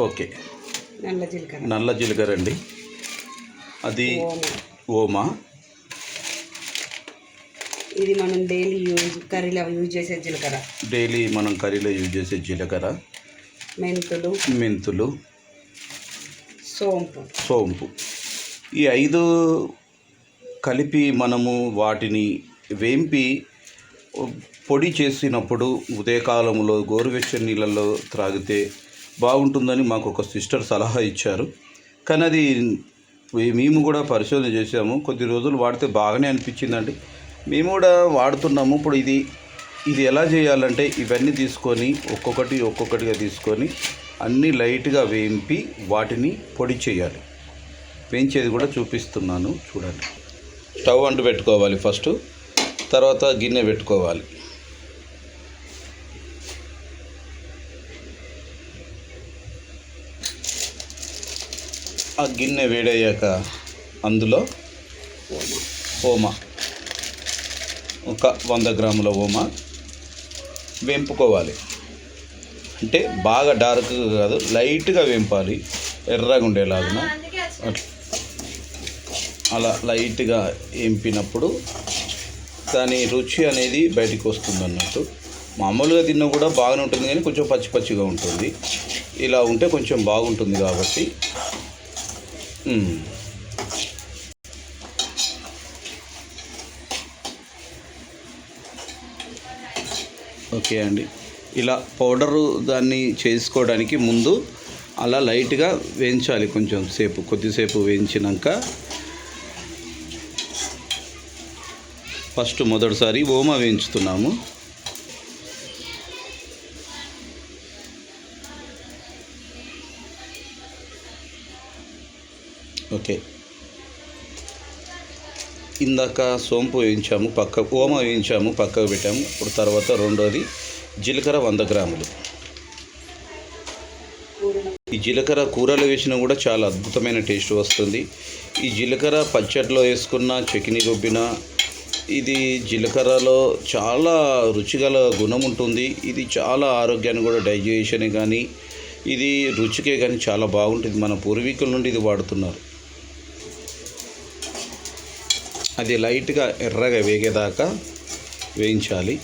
Okay. నల్ల జీలకర్ర. నల్ల జీలకర్ర అండి. అది ఓమ. ఇది మనం డైలీ యూజ్ కర్రీలో యూజ్ చేసే జీలకర్ర. డైలీ మనం కర్రీలో యూజ్ చేసే జీలకర్ర. మెంతులు. మెంతులు. సోంపు. సోంపు. ఈ ఐదు కలిపి మనము వాటిని వేంపి పొడి చేసినప్పుడు ఉదయకాలంలో గోరువెచ్చని నీళ్ళల్లో త్రాగితే బాగుంటుందని మాకు ఒక సిస్టర్ సలహా ఇచ్చారు. కానీ అది మేము కూడా పరిశోధన చేసాము కొద్ది రోజులు వాడితే బాగానే అనిపించిందండి. మేము కూడా వాడుతున్నాము. ఇప్పుడు ఇది ఇది ఎలా చేయాలంటే ఇవన్నీ తీసుకొని ఒక్కొక్కటి ఒక్కొక్కటిగా తీసుకొని అన్నీ లైట్గా వేంపి వాటిని పొడి చేయాలి. వేయించేది కూడా చూపిస్తున్నాను. చూడండి. స్టవ్ అంటు పెట్టుకోవాలి ఫస్ట్. తర్వాత గిన్నె పెట్టుకోవాలి. ఆ గిన్నె వేడయ్యాక అందులో ఓమ. ఒక వంద గ్రాముల ఓమ వేంపుకోవాలి. అంటే బాగా డార్క్ కాదు లైట్గా వేంపాలి. ఎర్రగా ఉండేలాగున. అట్లా అలా లైట్గా వేంపినప్పుడు దాని రుచి అనేది బయటికి వస్తుంది అన్నట్టు మామూలుగా తిన్నా కూడా బాగానే ఉంటుంది కానీ కొంచెం పచ్చి పచ్చిగా ఉంటుంది. ఇలా ఉంటే కొంచెం బాగుంటుంది కాబట్టి ఓకే అండి. ఇలా పౌడరు దాన్ని చేసుకోవడానికి ముందు అలా లైట్గా వేయించాలి కొంచెం సేపు కొద్దిసేపు వేయించినాక. ఫస్ట్ మొదటిసారి ఓమా వేయించుతున్నాము. ఓకే. ఇందాక సోంపు వేయించాము పక్క ఓమ వేయించాము పక్కకు పెట్టాము. ఇప్పుడు తర్వాత రెండోది జీలకర్ర వంద గ్రాములు. ఈ జీలకర్ర కూరలో వేసినా కూడా చాలా అద్భుతమైన టేస్ట్ వస్తుంది. ఈ జీలకర్ర పచ్చడిలో వేసుకున్న చకిని రుబ్బిన ఇది జీలకర్రలో చాలా రుచిగల గుణం ఉంటుంది. ఇది చాలా ఆరోగ్యాన్ని కూడా డైజెషన్ కానీ ఇది రుచికే కానీ చాలా బాగుంటుంది. మన పూర్వీకుల నుండి ఇది వాడుతున్నారు. అది లైట్గా ఎర్రగా వేగేదాకా వేయించాలి.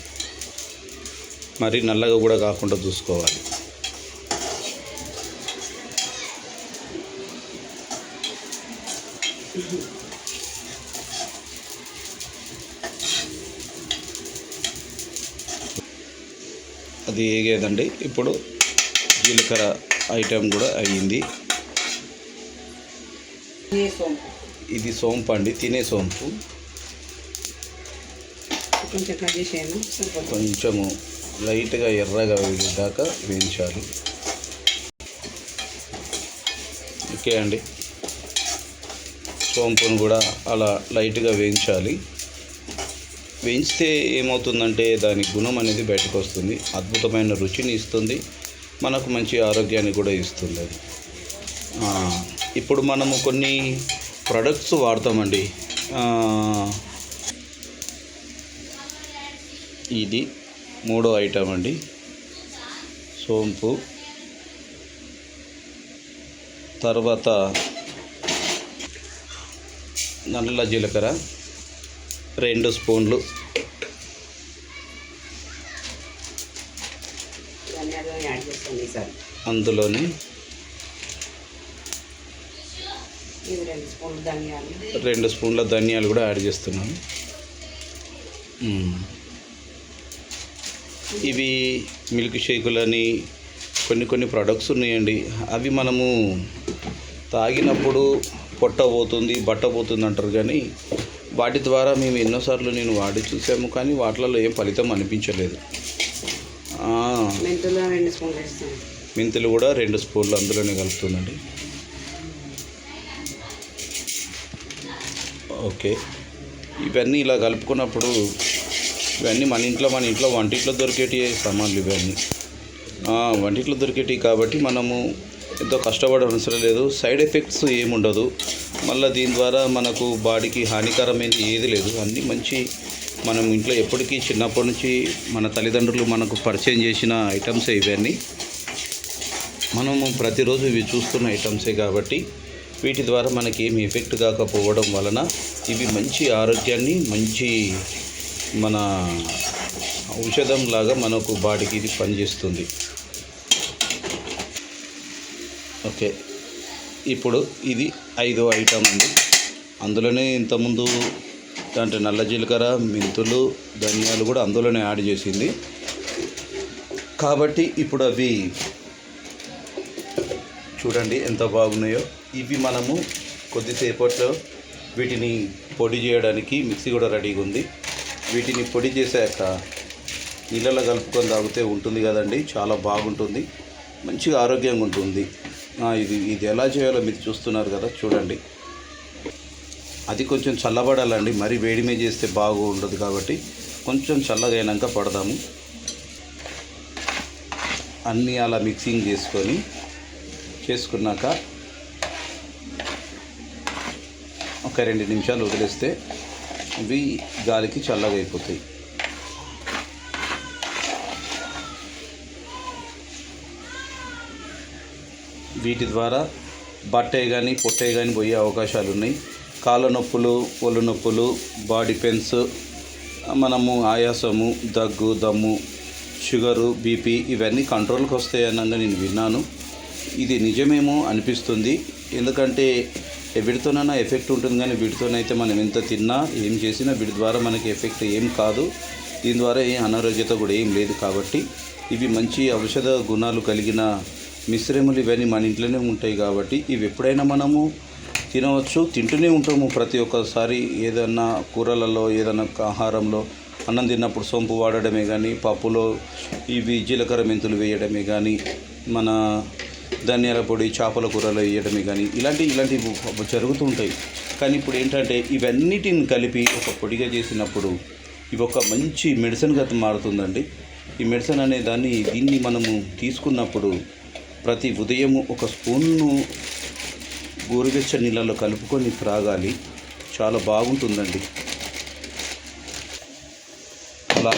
మరి నల్లగా కూడా కాకుండా చూసుకోవాలి. అది వేగేదండి. ఇప్పుడు జీలకర్ర ఐటెం కూడా అయ్యింది. ఇది సోంపు అండి తినే సోంపు. కొంచెము లైట్గా ఎర్రగా వేగేదాకా వేయించాలి. ఓకే అండి. సోంపును కూడా అలా లైట్గా వేయించాలి. వేయించితే ఏమవుతుందంటే దాని గుణం అనేది బయటకు వస్తుంది అద్భుతమైన రుచిని ఇస్తుంది. మనకు మంచి ఆరోగ్యాన్ని కూడా ఇస్తుంది. అది ఇప్పుడు మనము కొన్ని ప్రొడక్ట్స్ వాడతామండి. ఇది మూడో ఐటమ్ అండి. సోంపు. తర్వాత నల్ల జీలకర్ర రెండు స్పూన్లు. అందులోని రెండు స్పూన్లు ధనియాలు. రెండు స్పూన్ల ధనియాలు కూడా యాడ్ చేస్తున్నాను. ఇవి మిల్క్ షేకులని కొన్ని కొన్ని ప్రొడక్ట్స్ ఉన్నాయండి. అవి మనము తాగినప్పుడు పొట్ట పోతుంది బట్ట పోతుంది అంటారు కానీ వాటి ద్వారా మేము ఎన్నోసార్లు నేను వాడి చూసాము కానీ వాటిలలో ఏం ఫలితం అనిపించలేదు. మెంతులు కూడా రెండు స్పూన్లు అందులోనే కలుపుతుందండి ఓకే. ఇవన్నీ ఇలా కలుపుకున్నప్పుడు ఇవన్నీ మన ఇంట్లో మన ఇంట్లో వంటింట్లో దొరికేటి సామాన్లు ఇవన్నీ. వంటిట్లో వంటింట్లో దొరికేటివి కాబట్టి మనము ఎంతో కష్టపడవలసిన లేదు. సైడ్ ఎఫెక్ట్స్ ఏముండదు. మళ్ళీ దీని ద్వారా మనకు బాడీకి హానికరమైనది ఏది లేదు. అన్నీ మంచి మనం ఇంట్లో ఎప్పటికీ చిన్నప్పటి నుంచి మన తల్లిదండ్రులు మనకు పరిచయం చేసిన ఐటమ్సే ఇవన్నీ. మనము ప్రతిరోజు ఇవి చూస్తున్న ఐటమ్సే కాబట్టి వీటి ద్వారా మనకి ఏమి ఎఫెక్ట్ కాకపోవడం వలన ఇవి మంచి ఆరోగ్యాన్ని మంచి మన ఔషధం లాగా మనకు బాడీకి ఇది పనిచేస్తుంది. ఓకే. ఇప్పుడు ఇది ఐదో ఐటమ్ అండి. అందులోనే ఇంతకుముందు దాంట్లో నల్ల జీలకర్ర మెంతులు ధనియాలు కూడా అందులోనే యాడ్ చేసింది. కాబట్టి ఇప్పుడు అవి చూడండి ఎంత బాగున్నాయో. ఇవి మనము కొద్దిసేపట్లో వీటిని పొడి చేయడానికి మిక్సీ కూడా రెడీగా ఉంది. వీటిని పొడి చేశాక నీళ్ళలో కలుపుకొని తాగితే ఉంటుంది కదండి చాలా బాగుంటుంది మంచిగా ఆరోగ్యంగా ఉంటుంది. ఇది ఇది ఎలా చేయాలో మీరు చూస్తున్నారు కదా చూడండి. అది కొంచెం చల్లబడాలండి మరీ వేడిమే చేస్తే బాగుండదు కాబట్టి కొంచెం చల్లగా అయినాక పడదాము. అన్నీ అలా మిక్సింగ్ చేసుకొని చేసుకున్నాక ఒక రెండు నిమిషాలు వదిలేస్తే ఇవి గాలికి చల్లగా అయిపోతాయి వీటి ద్వారా బట్టే కానీ పొట్టే కానీ పోయే అవకాశాలు ఉన్నాయి కాళ్ళ నొప్పులు ఒళ్ళు నొప్పులు బాడీ పెయిన్స్ మనము ఆయాసము దగ్గు దమ్ము షుగరు బీపీ ఇవన్నీ కంట్రోల్కి వస్తాయన్నగా నేను విన్నాను. ఇది నిజమేమో అనిపిస్తుంది. ఎందుకంటే వీటితోనైనా ఎఫెక్ట్ ఉంటుంది కానీ వీటితోనైతే మనం ఎంత తిన్నా ఏం చేసినా వీటి ద్వారా మనకి ఎఫెక్ట్ ఏం కాదు. దీని ద్వారా ఏ అనారోగ్యత కూడా ఏం లేదు కాబట్టి ఇవి మంచి ఔషధ గుణాలు కలిగిన మిశ్రములు ఇవన్నీ మన ఇంట్లోనే ఉంటాయి కాబట్టి ఇవి ఎప్పుడైనా మనము తినవచ్చు తింటూనే ఉంటాము ప్రతి ఒక్కసారి. ఏదన్నా కూరలలో ఏదన్నా ఆహారంలో అన్నం తిన్నప్పుడు సోంపు వాడడమే కానీ పప్పులో ఇవి జీలకర్ర మెంతులు వేయడమే కానీ మన ధనియాల పొడి చేపల కూరలు వేయడమే కానీ ఇలాంటి ఇలాంటివి జరుగుతూ ఉంటాయి కానీ ఇప్పుడు ఏంటంటే ఇవన్నిటిని కలిపి ఒక పొడిగా చేసినప్పుడు ఇవి ఒక మంచి మెడిసిన్గా మారుతుందండి. ఈ మెడిసిన్ అనే దాన్ని దీన్ని మనము తీసుకున్నప్పుడు ప్రతి ఉదయం ఒక స్పూన్ను గోరువెచ్చ నీళ్ళలో కలుపుకొని త్రాగాలి. చాలా బాగుంటుందండి. అలా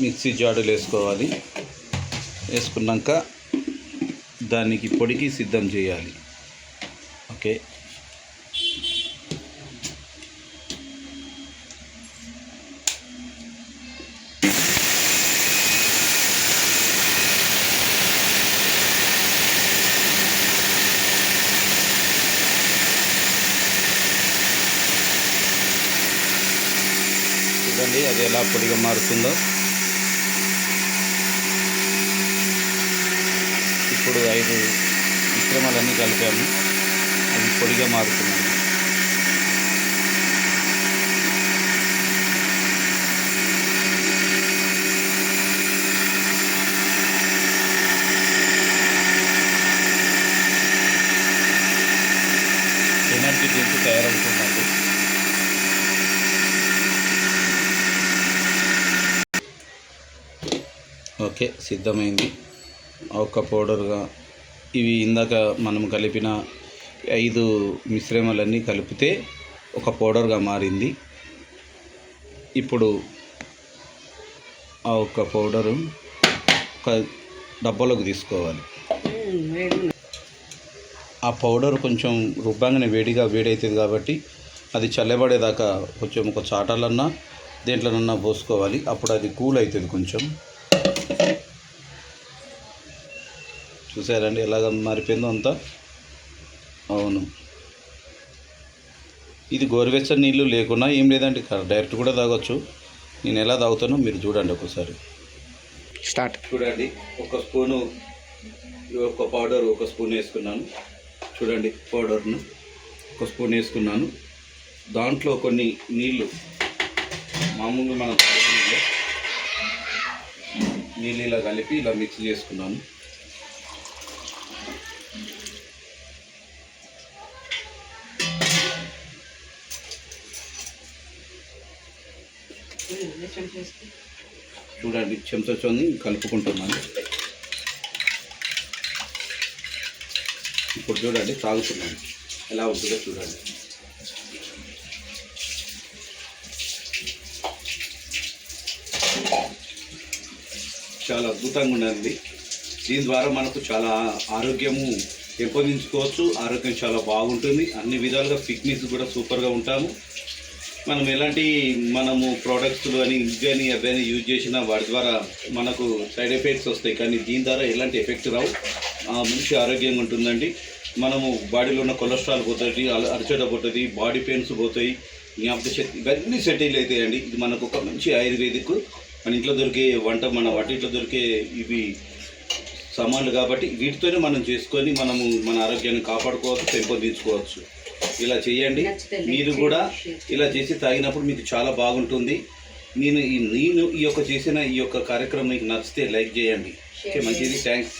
మిక్సీ జాడులు వేసుకోవాలి. వేసుకున్నాక దానికి పొడికి సిద్ధం చేయాలి. ఓకే. చూడండి అది ఎలా పొడిగా మారుతుందో. ఇప్పుడు ఐదు మిశ్రమాలన్నీ కలిపాము. అవి పొడిగా మారుతున్నాయి. ఎనర్జీ డ్రింక్ తయారవుతుందండి ఓకే సిద్ధమైంది. ఒక పౌడర్గా ఇవి ఇందాక మనం కలిపిన ఐదు మిశ్రమాలన్నీ కలిపితే ఒక పౌడర్గా మారింది. ఇప్పుడు ఆ ఒక్క పౌడరు ఒక డబ్బాలోకి తీసుకోవాలి. ఆ పౌడర్ కొంచెం రుబ్బంగానే వేడిగా వేడవుతుంది కాబట్టి అది చల్లబడేదాకా కొంచెం ఒక చాటాలన్నా దేంట్లోనన్నా పోసుకోవాలి. అప్పుడు అది కూల్ అవుతుంది కొంచెం. చూసారండి ఎలాగ మారిపోయిందో అంతా. అవును. ఇది గోరువెచ్చని నీళ్ళు లేకున్నా ఏం లేదండి డైరెక్ట్ కూడా తాగొచ్చు. నేను ఎలా తాగుతానో మీరు చూడండి ఒకసారి. స్టార్ట్. చూడండి ఒక స్పూను ఒక పౌడర్ ఒక స్పూన్ వేసుకున్నాను. చూడండి పౌడర్ను ఒక స్పూన్ వేసుకున్నాను. దాంట్లో కొన్ని నీళ్ళు మామూలుగా మనం నీళ్ళు ఇలా కలిపి ఇలా మిక్స్ చేసుకున్నాను. చూడండి చెంచాతోని కలుపుకుంటున్నాను ఇప్పుడు చూడండి తాగుతున్నాను ఎలా ఉంటుందో చూడండి. చాలా అద్భుతంగా ఉండండి దీని ద్వారా మనకు చాలా ఆరోగ్యము పెంపొందించుకోవచ్చు. ఆరోగ్యం చాలా బాగుంటుంది. అన్ని విధాలుగా ఫిట్నెస్ కూడా సూపర్గా ఉంటాము. మనం ఎలాంటి మనము ప్రోడక్ట్స్ కానీ ఇవి కానీ అవి అని యూజ్ చేసినా వాటి ద్వారా మనకు సైడ్ ఎఫెక్ట్స్ వస్తాయి. కానీ దీని ద్వారా ఎలాంటి ఎఫెక్ట్ రావు. ఆ, ఆరోగ్యంగా ఉంటుందండి. మనము బాడీలో ఉన్న కొలెస్ట్రాల్ పోతుంది అల- అరచడ పోతుంది బాడీ పెయిన్స్ పోతాయి జ్ఞాపక శక్తి ఇవన్నీ సెటిల్ అవుతాయండి ఇది మనకు ఒక మంచి ఆయుర్వేదిక్. మన ఇంట్లో దొరికే వంట మన వాటిలో దొరికే ఇవి సామాన్లు కాబట్టి వీటితోనే మనం చేసుకొని మనము మన ఆరోగ్యాన్ని కాపాడుకోవచ్చు పెంపొందించుకోవచ్చు. ఇలా చేయండి. మీరు కూడా. ఇలా చేసి తాగినప్పుడు మీకు చాలా బాగుంటుంది. నేను ఈ నేను ఈ యొక్క చేసిన ఈ యొక్క కార్యక్రమం మీకు నచ్చితే లైక్ చేయండి. ఓకే మంచిది. థ్యాంక్స్